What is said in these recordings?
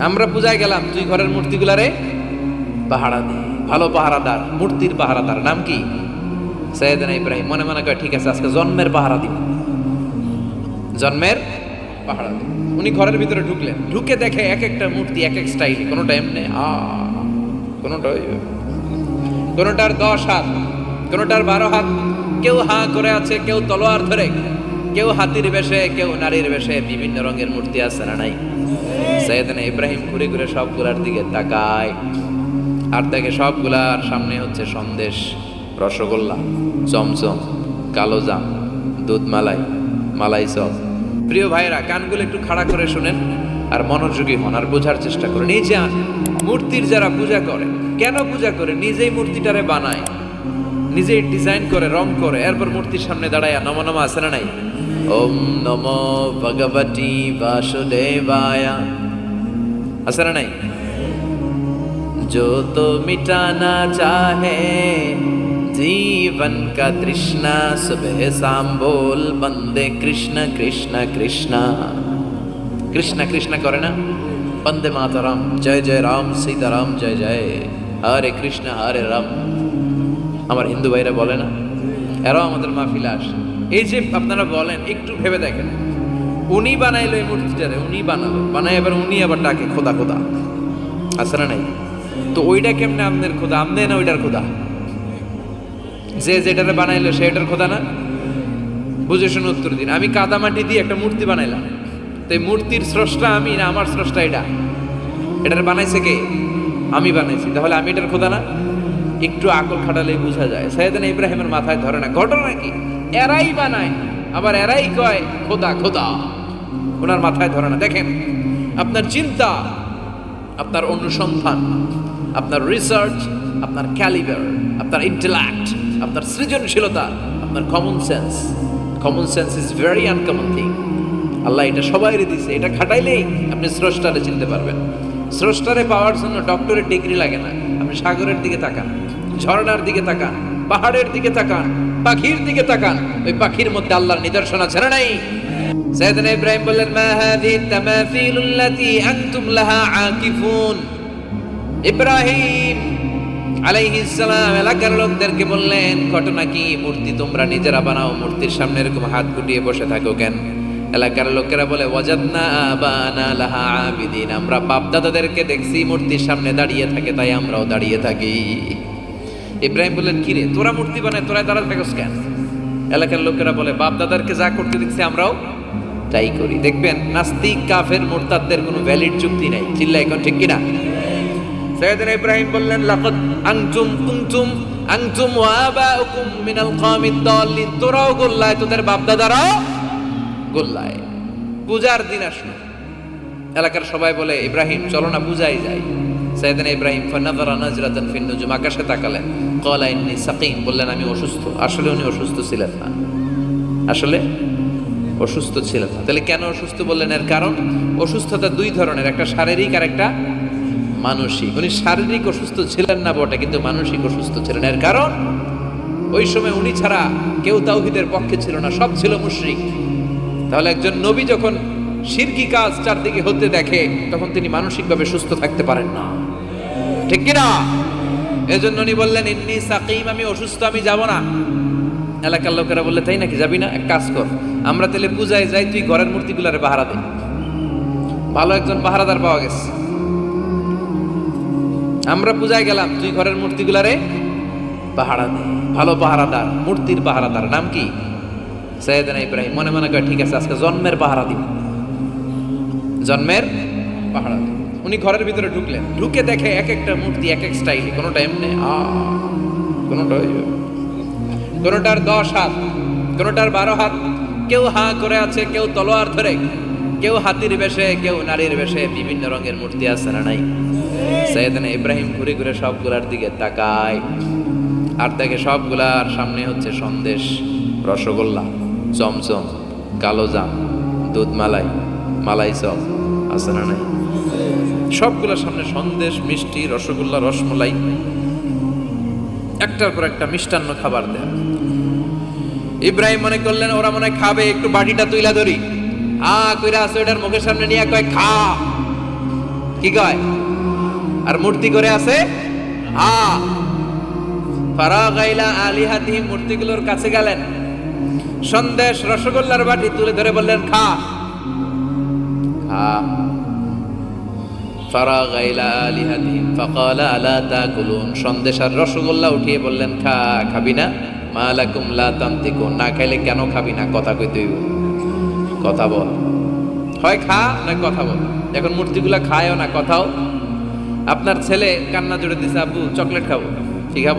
আমরা পূজায় গেলাম তুই ঘরের মূর্তিগুলারে পাহারা দে ভালো পাহারাদার, মূর্তির পাহারাদার। নাম কি? সৈয়দনা ইব্রাহিম। মনে মনে কয়, ঠিক আছে, আজকে জন্মের পাহারা দিব। জন্মের পাহারা দিব। উনি ঘরের ভিতরে ঢুকলেন। ঢুকে দেখে এক একটা মূর্তি, এক এক স্টাইল কোনোটা এমনি, আ, কোনোটা কোনোটার দশ হাত, কোনোটার বারো হাত। কেউ হাঁ করে আছে, কেউ তলোয়ার ধরে। কেউ হাতির বেশে, কেউ নারীর বেশে। বিভিন্ন রঙের মূর্তি আছে না নাই? সৈয়দনা ইব্রাহিম ঘুরে ঘুরে সবগুলার দিকে তাকায়। আর দেখে সবগুলার সামনে হচ্ছে সন্দেশ, রসগোল্লা, চমচম কালোজাম দুধ মালাই মালাই চপ। প্রিয় ভাইরা কানগুলো একটু খাড়া করে শুনেন আর মনোযোগী হন আর বোঝার চেষ্টা করেন। এই যে মূর্তির যারা পূজা করে, কেন পূজা করে? নিজেই মূর্তিটারে বানায়, নিজেই ডিজাইন করে, রং করে, এরপর মূর্তির সামনে দাঁড়ায় নম নম আছে না নাই? ওম নম ভগবতী বাসুদেবায়া। আছে না নাই जो तो मिटाना चाहे जीवन का तृष्णा सुबह शाम बोल बंदे कृष्ण कृष्ण कृष्ण কৃষ্ণ কৃষ্ণ করে না বন্দে মাতারাম জয় জয় রাম সীতারাম জয় জয় হরে কৃষ্ণ হরে রাম আমার হিন্দু ভাইরা বলে না এরাও আমাদের মাহফিলে আসে এই যে আপনারা বলেন একটু ভেবে দেখেন উনি বানাইলো এই মূর্তিটারে, উনি বানালো। বানাই এবার উনি আবার ডাকে, খোদা খোদা। আছে না নাই? তো ওইটা কেমনে আপনার খোদা? আমদে না ওইটার খোদা? যে যেটারে বানাইলো সেটার খোদা না? বুঝে শুনে উত্তর দিন। আমি কাদামাটি দিয়ে একটা মূর্তি বানাইলাম। তো এই মূর্তির স্রষ্টা আমি না? আমার স্রষ্টা এটা? এটার বানাইছে কে? আমি বানাইছি। তাহলে আমি এটার খোদা না? একটু আকল খাটালেই বোঝা যায়। সৈয়দান ইব্রাহিমের মাথায় ধরে না। ঘটনা কি? এরাই বানায়। আবার এরাই কয়, খোদা খোদা। ওনার মাথায় ধরে না। দেখেন, আপনার চিন্তা, আপনার অনুসন্ধান, আপনার রিসার্চ আপনার ক্যালিবার আপনার ইন্টেলেক্ট আপনার সৃজনশীলতা, আপনার common sense common sense is very uncommon thing আল্লাহ এটা সবাইরে দিছে। এটা খাটাইলেই আপনি স্রষ্টারে চিনতে পারবেন। স্রষ্টারে পাওয়ার জন্য ডক্টরের ডিগ্রি লাগে না। আপনি সাগরের দিকে তাকান, ঝর্ণার দিকে তাকান, পাহাড়ের দিকে তাকান, পাখির দিকে তাকান। ওই পাখির মধ্যে আল্লাহর নিদর্শন আছে না নাই? সৈয়দনা ইব্রাহিম বললেন মা হাযিহি তামাসিলুল্লাতী আনতুম লাহা আকিফুন ইব্রাহিম আলাইহিস সালাম এলাকার লোকদেরকে বললেন, ঘটনা কি? মূর্তি তোমরা নিজেরা বানাও, মূর্তির সামনে এরকম হাত গুটিয়ে বসে থাকো কেন? এলাকার লোকেরা বলে, ওয়াজাদনা আবানা লাহা আবিদিন, আমরা বাপ দাদাদেরকে দেখছি, মূর্তির সামনে দাঁড়িয়ে থাকে, তাই আমরাও দাঁড়িয়ে থাকি। ইব্রাহিম বললেন কিরে তোরা মূর্তি বানায় তোরা দাঁড়া থাকস কেন? এলাকার লোকেরা বলে বাপ দাদারকে যা করতে দেখছি, আমরাও তাই করি। দেখবেন নাস্তিক, কাফের, মোরতাদদের কোনো ভ্যালিড চুক্তি নাই। চিল্লা এখন ঠিক কিনা? সৈয়দনা ইব্রাহিম বললেন কুনতুম আনতুম ওয়া আবাউকুম মিনাল কওমিদ দাল্লিন। তোরাও গোল্লায়, তোদের বাপ দাদারাও গোল্লায়। পূজার দিন আসলো। এলাকার সবাই বলে, ইব্রাহিম, চলো না পূজাই যাই। সৈয়দনা ইব্রাহিম, ফানাযারা নাজরাতান ফিন নুজুম। আকাশে তাকালেন। ক্বালা ইন্নী সাকিম। বললেন, আমি অসুস্থ। আসলে উনি অসুস্থ ছিলেন না। আসলে অসুস্থ ছিলেন তাহলে কেন অসুস্থ বললেন? এর কারণ? অসুস্থতা দুই ধরনের, একটা শারীরিক আর একটা মানসিক। উনি শারীরিক অসুস্থ ছিলেন না বটে, কিন্তু মানসিক অসুস্থ ছিলেন। এর কারণ? ওই সময় উনি ছাড়া কেউ তাওহিদের পক্ষে ছিল না, সব ছিল মুশরিক। তাহলে একজন নবী যখন শিরকি কাজ চারদিকে হতে দেখে, তখন তিনি মানসিকভাবে সুস্থ থাকতে পারেন না। ঠিক কিনা? এজন্য উনি বললেন, ইন্নি সাকিম, আমি অসুস্থ, আমি যাব না। এলাকার লোকেরা বললে, তাই নাকি যাবি না? এক কাজ কর, আমরা তাহলে পূজায় যাই, তুই ঘরের মূর্তিগুলারে পাহারা দে। ভালো একজন পাহারাদার পাওয়া গেছে। আমরা পূজায় গেলাম, তুই ঘরের মূর্তিগুলারে পাহারা দে। ভালো পাহারাদার মূর্তির পাহারাদার নাম কি? সৈয়দনা ইব্রাহিম। মনে মনে কয়, ঠিক আছে, আজকে জন্মের পাহারা দিব। জন্মের পাহারা দিব উনি ঘরের ভিতরে ঢুকলেন। ঢুকে দেখে এক একটা মূর্তি, এক এক স্টাইল, কোনোটা এমনি, আ, কোনোটা কোনোটার দশ হাত কোনোটার বারো হাত। কেউ হা করে আছে, কেউ তলোয়ার ধরে। কেউ হাতির বেশে, কেউ নারীর বেশে। বিভিন্ন রঙের মূর্তি আছে না নাই? সৈয়দনা ইব্রাহিম ঘুরে ঘুরে সবগুলার দিকে তাকায়। আর দেখে সবগুলার সামনে হচ্ছে সন্দেশ, রসগোল্লা, চমচম কালোজাম দুধ মালাই মালাই চপ আছে না নাই? সবগুলোর সামনে সন্দেশ, মিষ্টি, রসগোল্লা, রসমলাই। একটার পর একটা মিষ্টান্ন খাবার দেয় ইব্রাহিম মনে করলেন, ওরা মনে খাবে, একটু বাটিটা তুইলা ধরি। আ কইরা আছে ওটার মুখের সামনে নিয়ে কয়, খা। কি কয়? আর মূর্তি করে আছে, হা। ফারাগাইলা আলিহাতিহিম মূর্তিগুলোর কাছে গেলেন। সন্দেশ রসগোল্লার বাটি তুলে ধরে বললেন, খা। খা। ফারাগাইলা আলিহাতিহিম ফাকালা, আলা তাকুলুন। সন্দেশ আর রসগোল্লা উঠিয়ে বললেন, খা, খাবি না? মালাকুম লা তান্তিকুন না খাইলে কেন খাবি না? কথা কইতে কথা বল। হয় খা না কথা বল? এখন মূর্তিগুলা খায়ও না, কথাও। আপনার ছেলে কান্না জুড়ে দিছে, আব্বু, চকলেট খাব। কি খাব?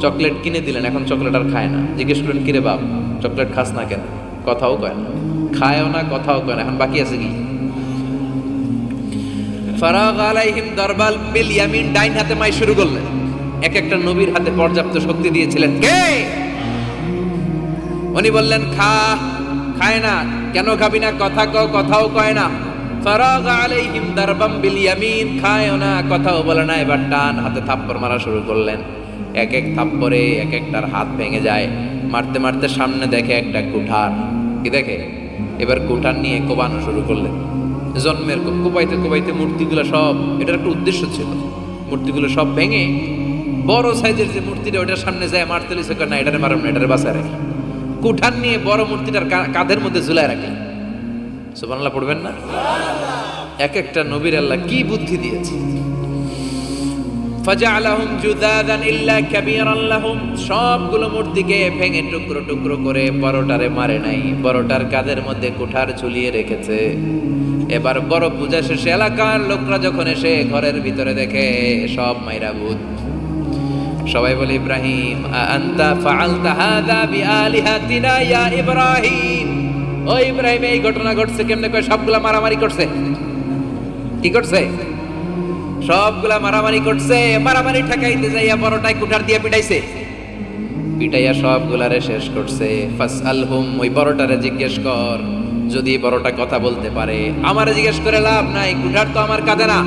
চকলেট কিনে দিলেন, এখন চকলেট আর খায় না। জিজ্ঞেস করলেন কিরে বাপ, চকলেট খাস না কেন? কথাও কয় না। খায়ও না, কথাও কয় না। এখন বাকি আছে কি? ফারাগ আলাইহিম দরবাল বিল ইয়ামিন, ডাইন হাতে মাই শুরু করলেন। এক একটা নবীর হাতে পর্যাপ্ত শক্তি দিয়েছিলেন। কে? উনি বললেন, খা, খায় না। কেন খাবি না? কথা কও, কথাও কয় না। ফারাগ আলাইহিম দারবাম বিল ইয়ামিন। খায় না, কথাও বলে না। এবার টান হাতে থাপ্পড় মারা শুরু করলেন। এক এক থাপ্পড়ে এক একটার হাত ভেঙে যায়। মারতে মারতে সামনে দেখে একটা কুঠার। কি দেখে? এবার কুঠার নিয়ে কোবানো শুরু করলেন। জন্মের কোবাইতে কোবাইতে মূর্তিগুলো সব, এটার একটা উদ্দেশ্য ছিল। মূর্তিগুলো সব ভেঙে বড় সাইজের যে মূর্তিটা ওটার সামনে যায় মারতে লিসে না, এটারে মারাম না, এটারে বাঁচায় রাখি। কুঠার নিয়ে বড় মূর্তিটার কাঁধের মধ্যে ঝুলায় রাখি। সুবহানাল্লাহ, পড়বেন না? এক একটা নবীর আল্লাহ কি বুদ্ধি দিয়েছে। ফাজআলাহুম জুদাদান ইল্লা কাবীরান লাহুম। সবগুলো মূর্তিকে ভেঙে টুকরো টুকরো করে বড়টারে মারে নাই। বড়টার কাঁধের মধ্যে কুঠার ঝুলিয়ে রেখেছে। এবার বড় পূজা শেষে এলাকার লোকরা যখন এসে ঘরের ভিতরে দেখে, সব মাইরা ভূত। সবাই বলে, ইব্রাহিম আনতা ফাআলতা ইব্রাহিম? ও ইব্রাহিম, এই ঘটনা ঘটছে কেমনে? কয়, সবগুলা মারামারি করছে। কি করছে? সবগুলা মারামারি করছে। মারামারি ঠেকাইতে যাইয়া বড়টাই কুঠার দিয়ে পিটাইছে। পিটাইয়া সবগুলারে শেষ করছে। ফাস আলহুম ওই বড়টারে জিজ্ঞেস কর, যদি বড়টা কথা বলতে পারে, আমারে জিজ্ঞেস করে লাভ নাই, কুঠার তো আমার কাঁধে না।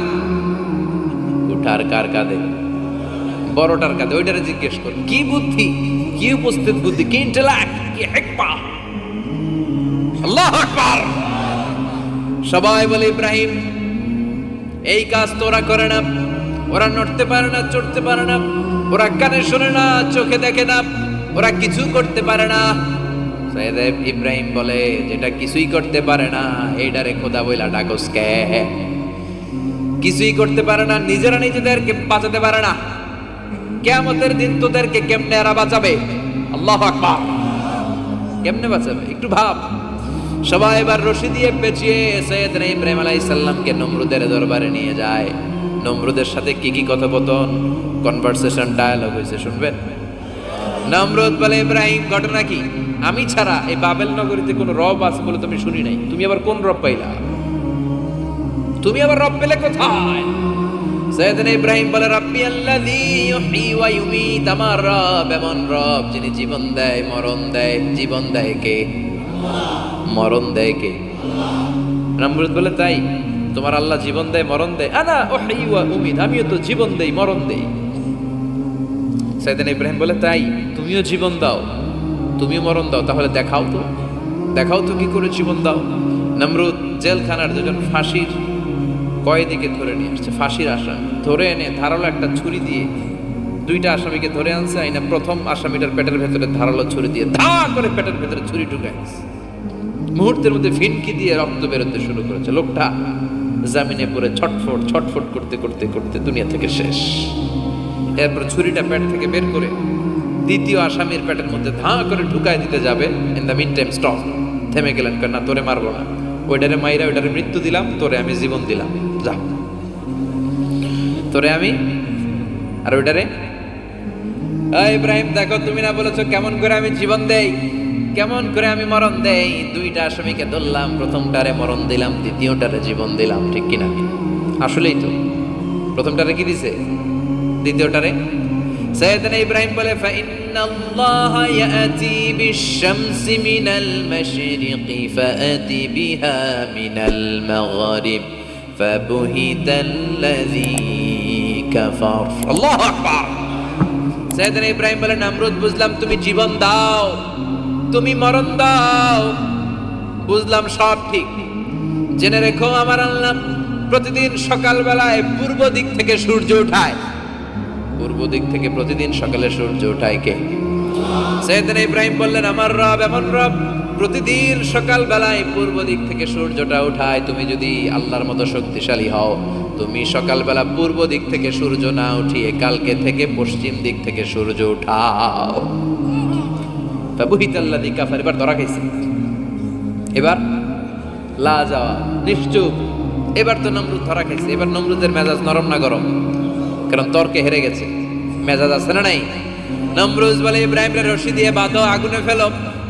কুঠার কার কাঁধে? বড়টার কাঁধে, ওইটারে জিজ্ঞেস কর, কি বুদ্ধি, কি উপস্থিত বুদ্ধি, কি কি হেকমা আল্লাহ আকবার! সবাই বলে, ইব্রাহিম, এই কাজ তো ওরা করে না, ওরা নড়তে পারে না, চড়তে পারে না, ওরা কানে শোনে না, চোখে দেখে না, ওরা কিছু করতে পারে না। ইব্রাহিম বলে, যেটা কিছুই করতে পারে না এইটারে খোদা বইলা ডাকস কে? কিছুই করতে পারে না, নিজেরা নিজেদেরকে বাঁচাতে পারে না। কেয়ামতের দিন তোদেরকে কেমনে এরা বাঁচাবে? আল্লাহ আকবার। কেমনে বাঁচাবে? একটু ভাব। সবাই এবার রশি দিয়ে পেঁচিয়ে সৈয়দ ইব্রাহিম আলাইহিস সালামকে নমরুদের দরবারে নিয়ে যায়। নমরুদের সাথে কি কি কথোপকথন? কনভারসেশন, ডায়ালগ হয়েছে, শুনবেন? নমরুদ বলে, ইব্রাহিম, ঘটনা কি? আমি ছাড়া এই বাবেল নগরীতে কোনো রব আছে বলে তুমি শুনি নাই। তুমি আবার কোন রব পাইলা? তুমি আবার রব পেলে কোথায়? সৈয়দনা ইব্রাহিম বলে, রাব্বি আল্লাযী ইউহয়ী ওয়া ইউমীত, আমার রব এমন রব যিনি জীবন দেয়, মরণ দেয়। জীবন দেয় কে? মরণ দেয় কে? নমরুদ বলে, তাই, তোমার আল্লাহ জীবন দেয়, মরণ দেয়। আনা উহয়ী ওয়া উমীত, আমিও তো জীবন দেই, মরণ দেই। সৈয়দনা ইব্রাহিম বলে, তাই, তুমিও জীবন দাও, তুমিও মরণ দাও, তাহলে দেখাও তো। দেখাও তো কি করে জীবন দাও। নমরুদ জেলখানার দুজন ফাঁসির কয়েদিকে ধরে নিয়ে আসছে? ফাঁসির আসামি। ধরে এনে ধারালো একটা ছুরি দিয়ে দুইটা আসামিকে ধরে আনছে। আইনা প্রথম আসামিটার পেটের ভেতরে ধারালো ছুরি দিয়ে ধা করে পেটের ভেতরে ছুরি ঢুকায় মুহূর্তের মধ্যে ফিনকি দিয়ে রক্ত বেরোতে শুরু করেছে। লোকটা জামিনে পড়ে ছটফট ছটফট করতে করতে করতে দুনিয়া থেকে শেষ। এরপর ছুরিটা পেট থেকে বের করে দ্বিতীয় আসামির পেটের মধ্যে ধা করে ঢুকায় দিতে যাবে। In the mean time stop থেমে গেলেন। কেন না তোরে মারবো না। ওইটারে মাইরা ওইটারে মৃত্যু দিলাম, তোরে আমি জীবন দিলাম। যা তোরে আমি আর ওইটারে এই ইব্রাহিম দেখো তুমি না বলেছো কেমন করে আমি জীবন দেই কেমন করে আমি মরণ দেই দুইটা আসামিকে ধরলাম প্রথমটারে মরণ দিলাম দ্বিতীয়টারে জীবন দিলাম ঠিক কিনা আসলেই তো প্রথমটারে কি দিছে দ্বিতীয়টারে সৈয়দনা ইব্রাহিম বলে فإن الله يأتي بالشمس من المشرق فأتي بها من المغرب فبهت الذي كفر الله أكبر সৈয়দনা ইব্রাহিম বলে নামরুদ বুঝলাম তুমি জীবন দাও তুমি মরণ দাও বুঝলাম সব ঠিক জেনে রেখো আমার আল্লাহ প্রতিদিন সকালবেলায় পূর্ব দিক থেকে সূর্য উঠায় পূর্ব দিক থেকে প্রতিদিন সকালে সূর্য উঠায় কে সেদিন ইব্রাহিম বললেন আমার রব এমন রব প্রতিদিন সকাল বেলায় পূর্ব দিক থেকে সূর্যটা উঠায়, তুমি যদি আল্লাহর মতো শক্তিশালী হও, তুমি সকালবেলা পূর্ব দিক থেকে সূর্য না উঠিয়ে কালকে থেকে পশ্চিম দিক থেকে সূর্য উঠাও। তা বুহিতাল্লা দি কাফার, এবার ধরা খাইছে। এবার লা যাওয়া, নিশ্চুপ। এবার তো নমরুদ ধরা খাইছে, এবার নমরুদের মেজাজ নরম না গরম? কারণ তর্কে হেরে গেছে। মেজাজ আছে না নাই? নমরুজ বলে ইব্রাহিম রশি দিয়ে বাঁধো, আগুনে ফেলো।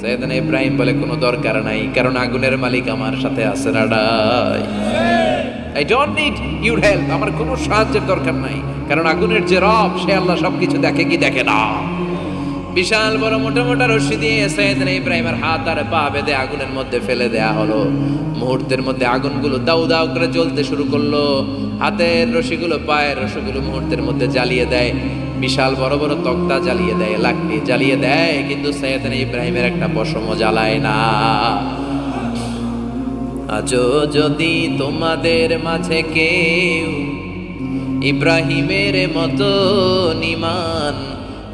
সৈয়দনা ইব্রাহিম বলে কোনো দরকার নাই, কারণ আগুনের মালিক আমার সাথে আছে রাডাই I don't need your help আমার কোনো সাহায্যের দরকার নাই, কারণ আগুনের যে রব, সে আল্লাহ সবকিছু দেখে কি দেখে না। বিশাল বড় মোটা মোটা রশ্মি দিয়ে সৈয়দনা ইব্রাহিমের হাত আর পা বেঁধে আগুনের মধ্যে ফেলে দেয়া হলো। মুহূর্তের মধ্যে আগুনগুলো দাউ দাউ করে জ্বলতে শুরু করল। হাতের রশিগুলো, পায়ের রশিগুলো মুহূর্তের মধ্যে জ্বালিয়ে দেয়। বিশাল বড় বড় তক্তা জ্বালিয়ে দেয়, লাকড়ি জ্বালিয়ে দেয়, কিন্তু সৈয়দনা ইব্রাহিমের একটা পশমও জ্বালায় না। আজও যদি তোমাদের মাঝে কেউ ইব্রাহিমের মতো নিমান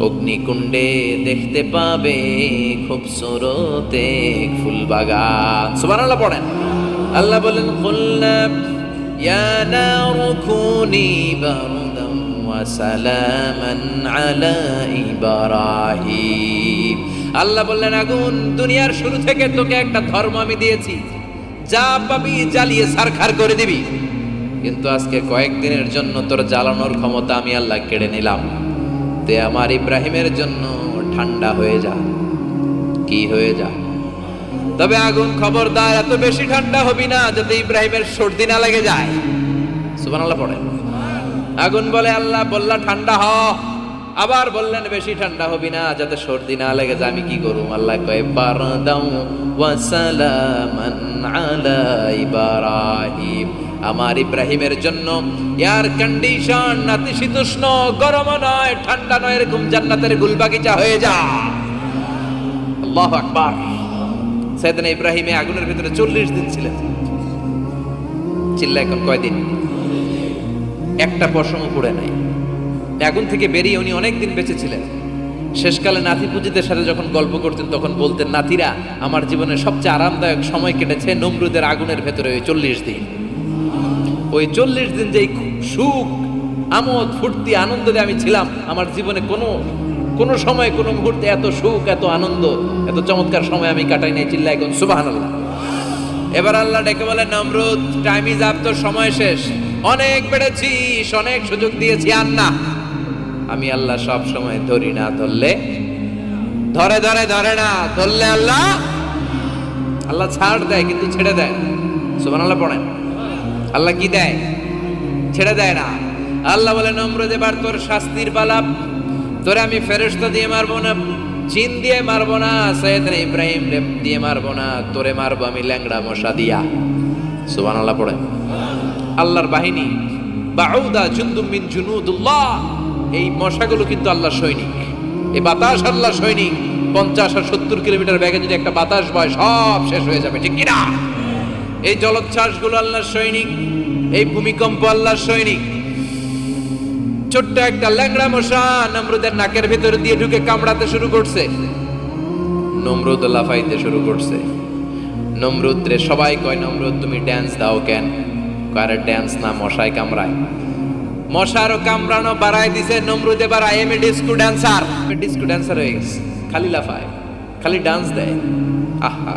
অগ্নিকুণ্ডে দেখতে পাবে খুব সুরতে ফুল বাগান সুবহানাল্লাহ পড়েন। আল্লাহ বলেন, খুলনা, ইয়া নারু কুনি বারদান ওয়া সালামান আলা আল্লাহ বললেন, আগুন, দুনিয়ার শুরু থেকে তোকে একটা ধর্ম আমি দিয়েছি। যা পাবি জ্বালিয়ে সারখার করে দিবি। কিন্তু আজকে কয়েকদিনের জন্য তোর জ্বালানোর ক্ষমতা আমি আল্লাহ কেড়ে নিলাম। তে আমার ইব্রাহিমের জন্য ঠান্ডা হয়ে যা। কি হয়ে যা? তবে আগুন খবরদার, এত বেশি ঠান্ডা হবি না যাতে ইব্রাহিমের সর্দি না লেগে যায়। সুবান আল্লাহ পড়ে আগুন বলে, আল্লাহ বললা ঠান্ডা হ। আবার বললেন, বেশি ঠান্ডা হবি না, যাতে সর্দি না লেগে যায়, আমি কি করুম? আল্লাহ কয় বারদাউ ওয়া সালামান আলা ইব্রাহিম। আমার ইব্রাহিমের জন্য এয়ার কন্ডিশন নাতিশীতোষ্ণ গরম নয়, ঠান্ডা নয়, এরকম জান্নাতের গুলবাগিচা হয়ে যা। আল্লাহ আকবার। সেদিন ইব্রাহিমে আগুনের ভিতরে চল্লিশ দিন ছিলেন। চিল্লা এখন কয়দিন? একটা পশমও পড়ে নাই। আগুন থেকে বেরিয়ে উনি অনেক দিন বেঁচে ছিলেন। শেষকালে নাতি পুজিদের সাথে যখন গল্প করতেন, তখন বলতেন, নাতিরা, আমার জীবনের সবচেয়ে আরামদায়ক সময় কেটেছে নমরুদের আগুনের ভেতরে ওই চল্লিশ দিন। ওই চল্লিশ দিন যেই সুখ, আমোদ, ফুর্তি, আনন্দ আনন্দে আমি ছিলাম, আমার জীবনে কোনো কোনো সময়, কোনো মুহূর্তে এত সুখ, এত আনন্দ, এত চমৎকার সময় আমি কাটাই নাই চিল্লা এখন সুবাহান আল্লাহ এবার আল্লাহ ডেকে বলে নমরুদ টাইম ইজ আপ তোর সময় শেষ। অনেক বেড়েছিস অনেক সুযোগ দিয়েছি আর না আমি আল্লাহ সব সময় ধরি না, ধরলে? ধরে ধরে ধরে না, ধরলে আল্লাহ? আল্লাহ ছাড় দেয়, কিন্তু ছেড়ে দেয় সুবান আল্লাহ পড়েন। আল্লাহ কি দেয়? ছেড়ে দেয় না। আল্লাহ বলে নম্রদ এবার তোর শাস্তির পালা। তোরে আমি ফেরেশতা দিয়ে মারবো না চিন দিয়ে মারবো না, সৈয়দ ইব্রাহিম দিয়ে মারবো না, তোরে মারবো আমি ল্যাংড়া মশা দিয়া। সুবান আল্লাহ পড়ে। আল্লাহর বাহিনী, বাউদা জুন্দুম মিন জুনুদুল্লাহ। এই মশাগুলো কিন্তু আল্লাহর সৈনিক। এই বাতাস আল্লাহর সৈনিক। পঞ্চাশ আর সত্তর কিলোমিটার ব্যাগে যদি একটা বাতাস বয়, সব শেষ হয়ে যাবে, ঠিক কিনা? এই জলোচ্ছ্বাসগুলো আল্লাহর সৈনিক, এই ভূমিকম্প আল্লাহর সৈনিক। ছোট্ট একটা ল্যাংড়া মশা নমরুদের নাকের ভিতরে দিয়ে ঢুকে কামড়াতে শুরু করছে। নমরুদ লাফাইতে শুরু করছে। নমরুদ রে সবাই কয়, নমরুদ, তুমি ড্যান্স দাও কেন? কারে ড্যান্স না, মশাই কামড়ায়। মশারও কামড়ানো বাড়াই দিছে, নমরুদ এবার I am a disco dancer disco dancer হয়ে খালি লাফায়, খালি ডান্স দেয়। আহা।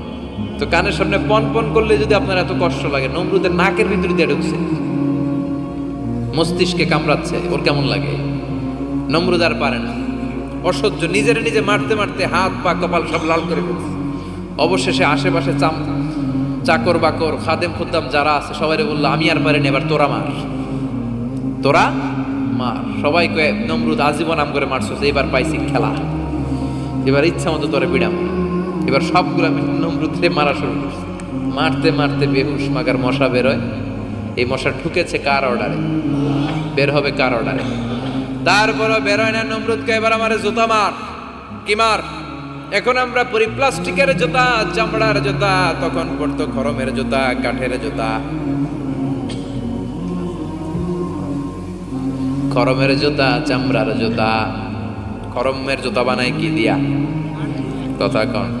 তো কানের সামনে পন পন করলে যদি আপনার এত কষ্ট লাগে, নমরুদের নাকের ভিতর দিয়ে ঢুকছে। মস্তিষ্কে কামড়াচ্ছে, ওর কেমন লাগে? নমরুদ আর পারে না। অসহ্য, নিজের নিজে মারতে মারতে হাত, পা, কপাল সব লাল করে ফেলছে। অবশেষে আশেপাশে চাম, চাকর বাকর, খাদেম খুদ্দাম যারা আছে সবাই বলল, আমি আর পারিনি, এবার তোরা মার। তোরা মার। সবাই কয়ে, নমরুদ, আজীবন নাম করে মারছো এবার পাইছি খেলা। এবার ইচ্ছা মতো তোরে বিড়াম। এবার সবগুলো আমি নমরুদে মারা শুরু করছি। মারতে মারতে বেহুশ মাগার মশা বেরোয় এই মশা ঢুকেছে কার অর্ডারে? বের হবে কার অর্ডারে? তারপরও বেরোয় না নমরুদকে, এবার আমার জুতা মার। কি মার? এখন আমরা পরি প্লাস্টিকের জুতা, চামড়ার জুতা, তখন পড়তো খরমের জুতা, কাঠের জুতা। খরমের জুতা, চামড়ার জুতা। খরমের জুতা বানায় কি দিয়া? কথা কন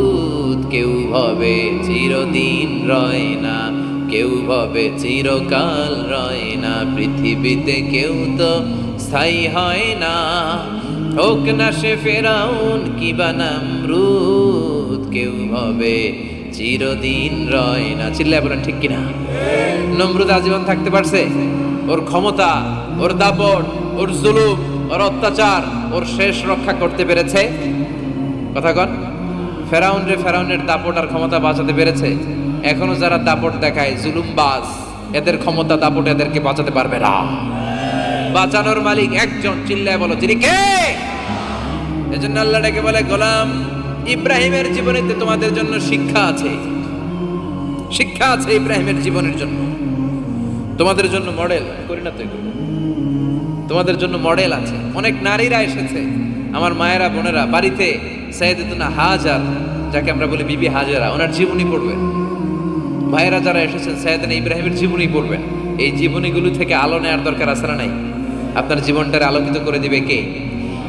কেউ হবে চিরদিন রয় না, কেউ হবে চিরকাল রয় না, পৃথিবীতে কেউ তো স্থায়ী হয় না। হোক না সে ফেরাউন কি বানামরুদ কেউ হবে চিরদিন রয় না। চিল্লায় বলেন, ঠিক কিনা? নমরুদ আজীবন থাকতে পারছে? ওর ক্ষমতা, ওর দাপট, ওর জুলুম, ওর অত্যাচার, ওর শেষ রক্ষা করতে পেরেছে? কথা কন। ফেরাউন রে ফেরাউনের দাপট আর ক্ষমতা বাঁচাতে পেরেছে। এখনও যারা দাপট দেখায়, জুলুমবাজ, এদের ক্ষমতা দাপট এদেরকে বাঁচাতে পারবে না। বাঁচানোর মালিক একজন, চিল্লায় বলো তিনি কে? এজন্য আল্লাহ ডেকে বলে, গোলাম, ইব্রাহিমের জীবনীতে তোমাদের জন্য শিক্ষা আছে। শিক্ষা আছে ইব্রাহিমের জীবনের জন্য। তোমাদের জন্য মডেল, করি না তো তোমাদের জন্য মডেল আছে। অনেক নারীরা এসেছে। আমার মায়েরা, বোনেরা, বাড়িতে সাইয়েদুনা হাজার, যাকে আমরা বলি বিবি হাজারা, ওনার জীবনী পড়বেন। ভাইয়েরা যারা এসেছেন সাইয়েদনা ইব্রাহিমের জীবনী পড়বেন। এই জীবনীগুলো থেকে আলো নেওয়ার দরকার আছে না নাই? আপনার জীবনটারে আলোকিত করে দিবে কে?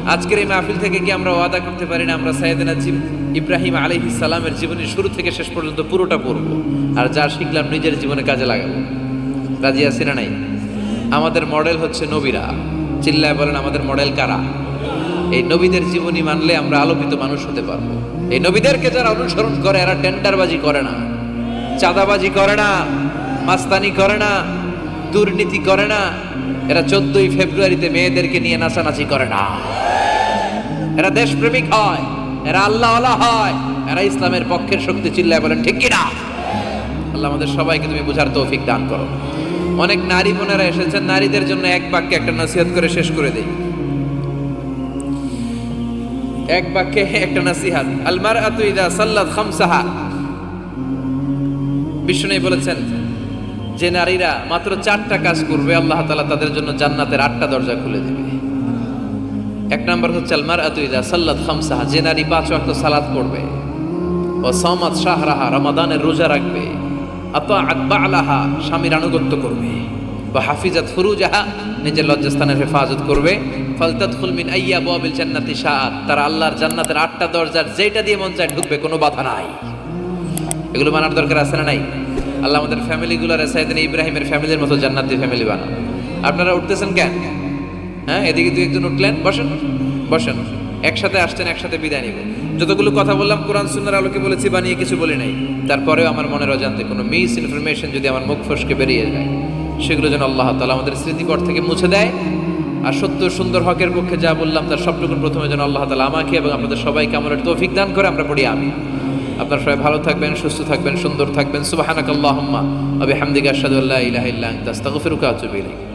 আজকের এই মাহফিল থেকে কি আমরা ওয়াদা করতে পারি না? আমরা সাইয়েদনা ইব্রাহিম আলাইহিস সালামের জীবনী শুরু থেকে শেষ পর্যন্ত পুরোটা পড়ব আর যা শিখলাম নিজের জীবনে কাজে লাগাবো। রাজি আছি না নাই? আমাদের মডেল হচ্ছে নবীরা। চিল্লায় বলেন, আমাদের মডেল কারা? এই নবীদের জীবনী মানলে আমরা আলোকিত মানুষ হতে পারব। এই নবীদেরকে যারা অনুসরণ করে, এরা টেন্ডারবাজি করে না। চাঁদাবাজি করে না, মাস্তানি করে না, দুর্নীতি করে না। এরা চোদ্দই ফেব্রুয়ারিতে মেয়েদেরকে নিয়ে নাচানাচি করে না। এরা দেশপ্রেমিক হয়, এরা আল্লাহ হয়, এরা ইসলামের পক্ষের শক্তি চিল্লায় বলেন, ঠিক কিনা আল্লাহ আমাদের সবাইকে তুমি বোঝার তৌফিক দান করো। অনেক নারী বোনেরা এসেছেন, নারীদের জন্য এক বাক্যে একটা নসিহত করে শেষ করে দেই। এক বাক্যে একটা নসিহাত আলমার আতুইদা সাল্লাত খামসাহা। বিষ্ণু বলেছেন, যে নারীরা মাত্র চারটা কাজ করবে, আল্লাহ তালা তাদের জন্য জান্নাতের আটটা দরজা খুলে দেবে। এক নম্বর হচ্ছে আলমার আতুইদা সাল্লাত খামসাহা। যে নারী পাঁচ ওয়াক্ত সালাত পড়বে ও সমাদ শাহরাহা, রমাদানের রোজা রাখবে আতা আকবা আলাহা স্বামীর আনুগত্য করবে। বা হাফিজাত ফুরুজাহা নিজের লজ্জাস্থানের হেফাজত করবে। ফালতাদখুল মিন আইয়াবিল জান্নাতি শাআত তারা আল্লাহর জান্নাতের আটটা দরজার যেটা দিয়ে মন চায় ঢুকবে, কোনো বাধা নাই। এগুলো মানার দরকার আছে না নাই? আল্লাহ আমাদের ফ্যামিলিগুলোর সাইদিন ইব্রাহিমের ফ্যামিলির মতো জান্নাতি ফ্যামিলি বানান। আপনারা উঠতেছেন কেন? হ্যাঁ এদিকে দুই একজন উঠলেন, বসেন বসেন। একসাথে আসছেন, একসাথে বিদায় নিব। যতগুলো কথা বললাম, কোরআন, সুন্নার আলোকে বলেছি, বানিয়ে কিছু বলি নাই। তারপরেও আমার মনের অজান্তে কোনো মিস ইনফরমেশন যদি আমার মুখ ফসকে বেরিয়ে যায়। সেগুলো যেন আল্লাহ তালা আমাদের স্মৃতিকর থেকে মুছে দেয়। আর সত্য সুন্দর হকের পক্ষে যা বললাম, তার সবটুকুন প্রথমে যেন আল্লাহ তালা আমাকে এবং আপনাদের সবাইকে আমার তৌফিক দান করে, আমরা পড়ি আমি আপনার সবাই ভালো থাকবেন, সুস্থ থাকবেন, সুন্দর থাকবেন। সুবাহ আল্লাহ আবি হামদিকা সাদুল্লাহ ইহিল্লাহ ফেরুকা আনতা, আস্তাগফিরুকা ওয়া আতুবু ইলাইক।